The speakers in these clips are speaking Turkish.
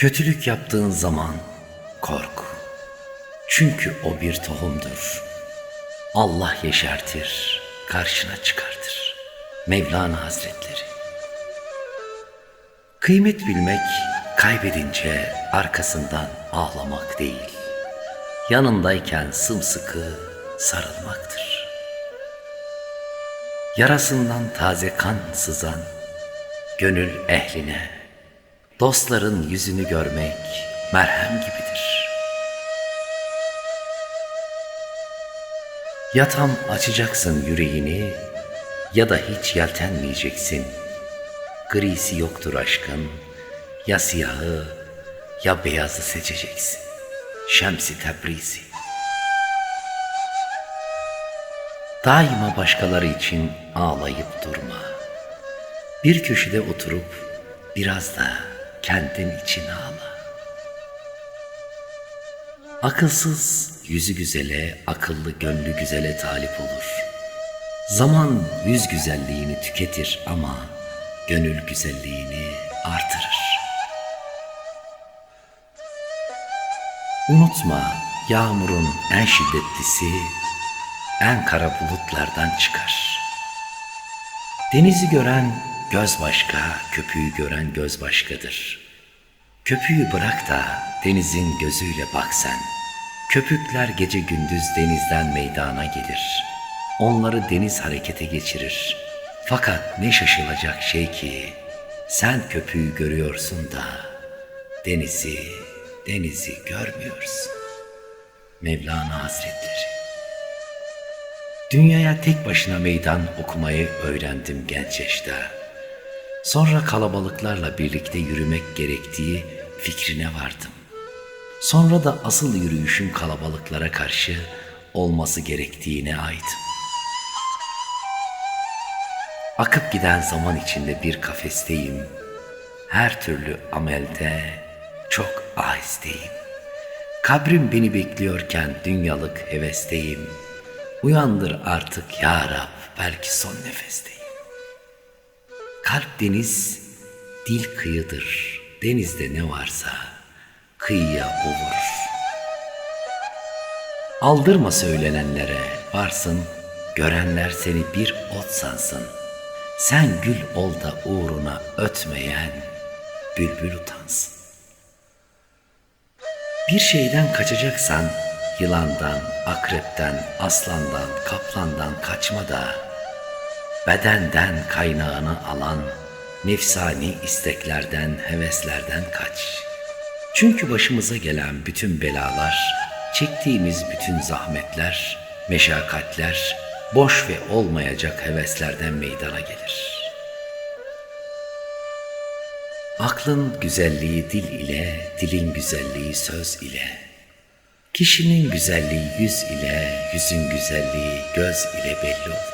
Kötülük yaptığın zaman kork. Çünkü o bir tohumdur. Allah yeşertir, karşına çıkartır. Mevlana Hazretleri. Kıymet bilmek, kaybedince arkasından ağlamak değil. Yanındayken sımsıkı sarılmaktır. Yarasından taze kan sızan, gönül ehline, dostların yüzünü görmek merhem gibidir. Ya tam açacaksın yüreğini ya da hiç yeltenmeyeceksin. Grisi yoktur aşkın, ya siyahı ya beyazı seçeceksin. Şemsi Tebrizi. Daima başkaları için ağlayıp durma. Bir köşede oturup biraz da kendin için ağla. Akılsız yüzü güzele, akıllı gönlü güzele talip olur. Zaman yüz güzelliğini tüketir ama gönül güzelliğini artırır. Unutma yağmurun en şiddetlisi en kara bulutlardan çıkar. Denizi gören göz başka, köpüğü gören göz başkadır. Köpüğü bırak da denizin gözüyle bak sen. Köpükler gece gündüz denizden meydana gelir. Onları deniz harekete geçirir. Fakat ne şaşılacak şey ki sen köpüğü görüyorsun da denizi, denizi görmüyorsun. Mevlana Hazretleri Dünyaya tek başına meydan okumayı öğrendim genç yaşta. Sonra kalabalıklarla birlikte yürümek gerektiği fikrine vardım. Sonra da asıl yürüyüşün kalabalıklara karşı olması gerektiğine aidim. Akıp giden zaman içinde bir kafesteyim. Her türlü amelde çok ahisteyim. Kabrim beni bekliyorken dünyalık hevesteyim. Uyandır artık ya Rab belki son nefesteyim. Kalp deniz, dil kıyıdır. Denizde ne varsa kıyıya o vurur. Aldırma söylenenlere varsın, görenler seni bir ot sansın. Sen gül ol da uğruna ötmeyen bülbül utansın. Bir şeyden kaçacaksan yılandan, akrepten, aslandan, kaplandan kaçma da bedenden kaynağını alan nefsani isteklerden, heveslerden kaç. Çünkü başımıza gelen bütün belalar, çektiğimiz bütün zahmetler, meşakkatler, boş ve olmayacak heveslerden meydana gelir. Aklın güzelliği dil ile, dilin güzelliği söz ile. Kişinin güzelliği yüz ile, yüzün güzelliği göz ile belli olur.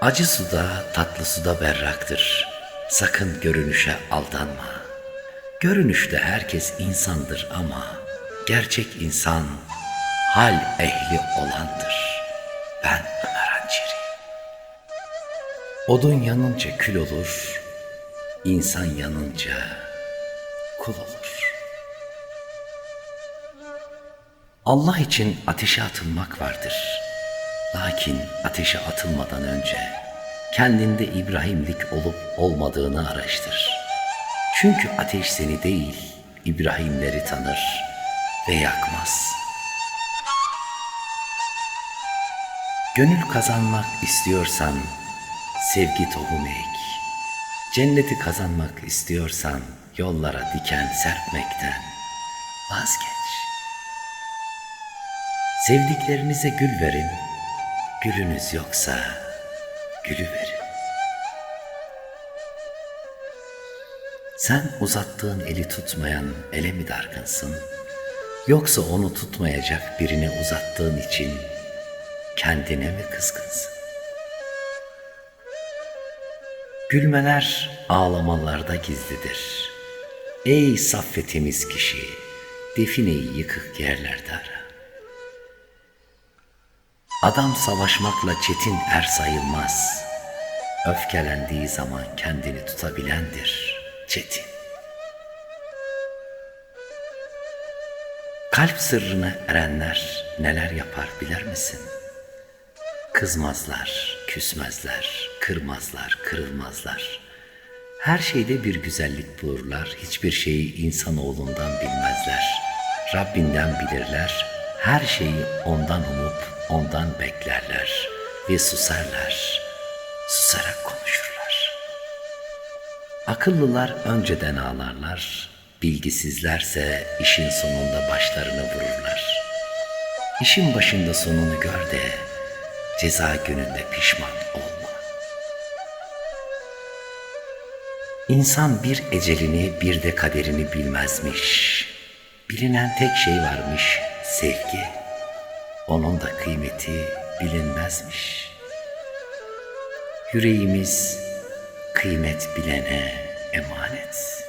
Acı suda, tatlı suda berraktır. Sakın görünüşe aldanma. Görünüşte herkes insandır ama gerçek insan hal ehli olandır. Ben Ömer Hanceri. Odun yanınca kül olur, insan yanınca kul olur. Allah için ateşe atılmak vardır. Lakin ateşe atılmadan önce kendinde İbrahimlik olup olmadığını araştır. Çünkü ateş seni değil, İbrahimleri tanır ve yakmaz. Gönül kazanmak istiyorsan sevgi tohum ek. Cenneti kazanmak istiyorsan yollara diken serpmekten vazgeç. Sevdiklerinize gül verin, gülünüz yoksa gülü verin. Sen uzattığın eli tutmayan ele mi dargınsın? Yoksa onu tutmayacak birine uzattığın için kendine mi kızgınsın? Gülmeler ağlamalarda gizlidir. Ey saf ve temiz kişi, defineyi yıkık yerlerde ara. Adam savaşmakla çetin er sayılmaz. öfkelendiği zaman kendini tutabilendir. Çetin. Kalp sırrına erenler neler yapar bilir misin? Kızmazlar, küsmezler, kırmazlar, kırılmazlar. Her şeyde bir güzellik bulurlar, hiçbir şeyi insanoğlundan bilmezler. Rabbinden bilirler, her şeyi ondan umup ondan beklerler ve susarlar, susarak konuşurlar. Akıllılar önceden ağlarlar, bilgisizlerse işin sonunda başlarını vururlar. İşin başında sonunu gör de ceza gününde pişman olma. İnsan bir ecelini bir de kaderini bilmezmiş. Bilinen tek şey varmış sevgi. Onun da kıymeti bilinmezmiş. Yüreğimiz kıymet bilene emanet.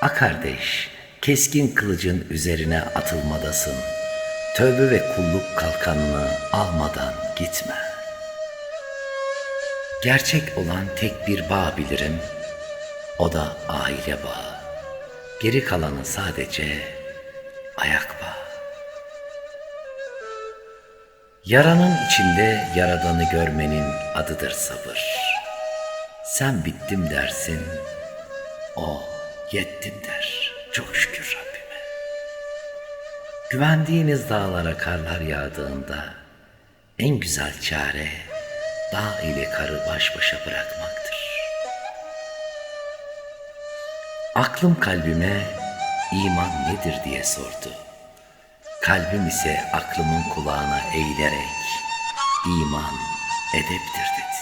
A kardeş, keskin kılıcın üzerine atılmadasın. Tövbe ve kulluk kalkanını almadan gitme. Gerçek olan tek bir bağ bilirim. O da aile bağı. Geri kalanı sadece ayak bağı. Yaranın içinde yaradanı görmenin adıdır sabır. Sen bittim dersin, o yettim der. Çok şükür Rabbime. Güvendiğiniz dağlara karlar yağdığında en güzel çare dağ ile karı baş başa bırakmaktır. Aklım kalbime iman nedir diye sordu. Kalbim ise aklımın kulağına eğilerek iman edeptir dedi.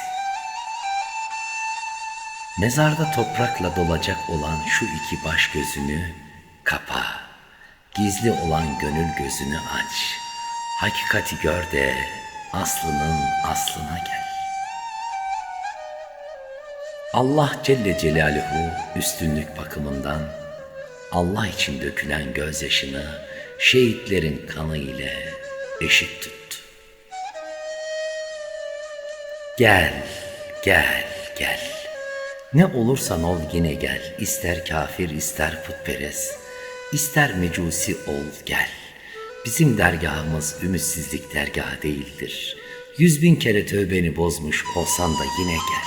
Mezarda toprakla dolacak olan şu iki baş gözünü kapa. Gizli olan gönül gözünü aç. Hakikati gör de aslının aslına gel. Allah Celle Celaluhu üstünlük bakımından Allah için dökülen gözyaşını şehitlerin kanı ile eşit tuttu. Gel, gel, gel. Ne olursan ol yine gel. İster kafir, ister putperest, ister mecusi ol gel. Bizim dergahımız ümitsizlik dergahı değildir. Yüz bin kere tövbeni bozmuş olsan da yine gel.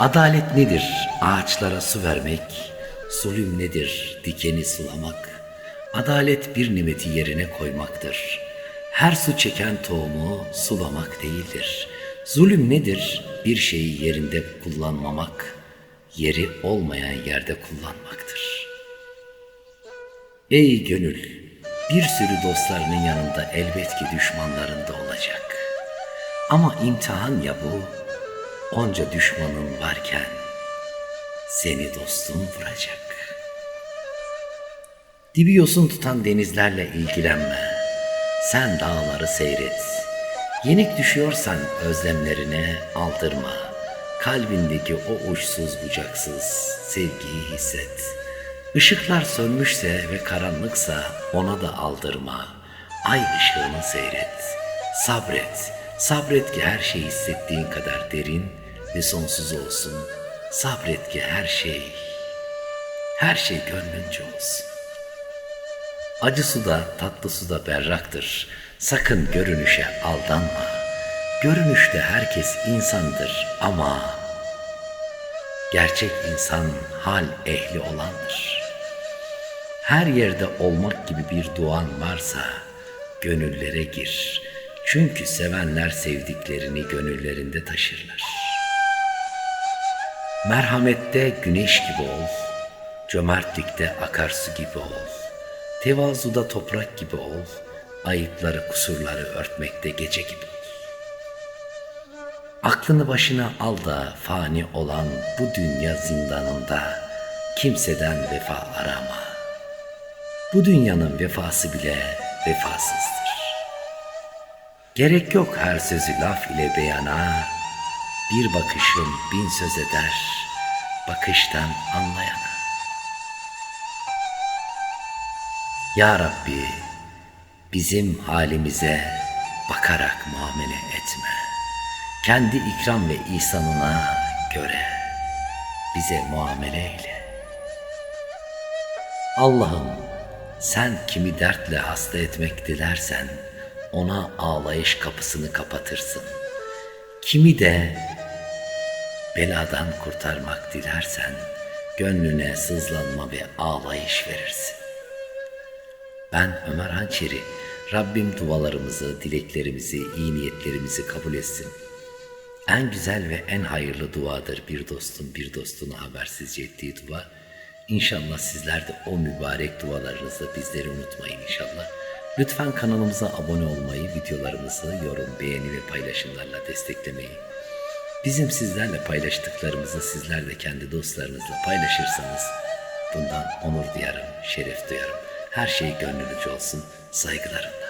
Adalet nedir? Ağaçlara su vermek. Zulüm nedir? Dikeni sulamak. Adalet bir nimeti yerine koymaktır. Her su çeken tohumu sulamak değildir. Zulüm nedir? Bir şeyi yerinde kullanmamak, yeri olmayan yerde kullanmaktır. Ey gönül, bir sürü dostlarının yanında elbet ki düşmanların da olacak. Ama imtihan ya bu, onca düşmanın varken seni dostun vuracak. Dibi yosun tutan denizlerle ilgilenme. Sen dağları seyret. Yenik düşüyorsan özlemlerine aldırma. Kalbindeki o uçsuz bucaksız sevgiyi hisset. Işıklar sönmüşse ve karanlıksa ona da aldırma. Ay ışığını seyret. Sabret. Sabret ki her şey hissettiğin kadar derin ve sonsuz olsun. Sabret ki her şey, her şey gönlünce olsun. Acı su da tatlı su da berraktır. Sakın görünüşe aldanma. Görünüşte herkes insandır ama gerçek insan hal ehli olandır. Her yerde olmak gibi bir duan varsa gönüllere gir. Çünkü sevenler sevdiklerini gönüllerinde taşırlar. Merhamette güneş gibi ol, cömertlikte akarsu gibi ol, tevazuda toprak gibi ol, ayıpları kusurları örtmekte gece gibi ol. Aklını başına al da fani olan bu dünya zindanında kimseden vefa arama. Bu dünyanın vefası bile vefasızdır. Gerek yok her sözü laf ile beyana, bir bakışın bin söz eder, bakıştan anlayana. Ya Rabbi, bizim halimize bakarak muamele etme. kendi ikram ve ihsanına göre bize muamele eyle. Allah'ım sen kimi dertle hasta etmek dilersen ona ağlayış kapısını kapatırsın. Kimi de beladan kurtarmak dilersen gönlüne sızlanma ve ağlayış verirsin. Ben Ömer Hançeri, Rabbim dualarımızı, dileklerimizi, iyi niyetlerimizi kabul etsin. En güzel ve en hayırlı duadır bir dostun bir dostuna habersizce ettiği dua. İnşallah sizler de o mübarek dualarınızı bizleri unutmayın inşallah. Lütfen kanalımıza abone olmayı, videolarımızı yorum, beğeni ve paylaşımlarla desteklemeyi, bizim sizlerle paylaştıklarımızı sizler de kendi dostlarınızla paylaşırsanız bundan onur duyarım, şeref duyarım. Her şey gönlünüzce olsun. Saygılarımla.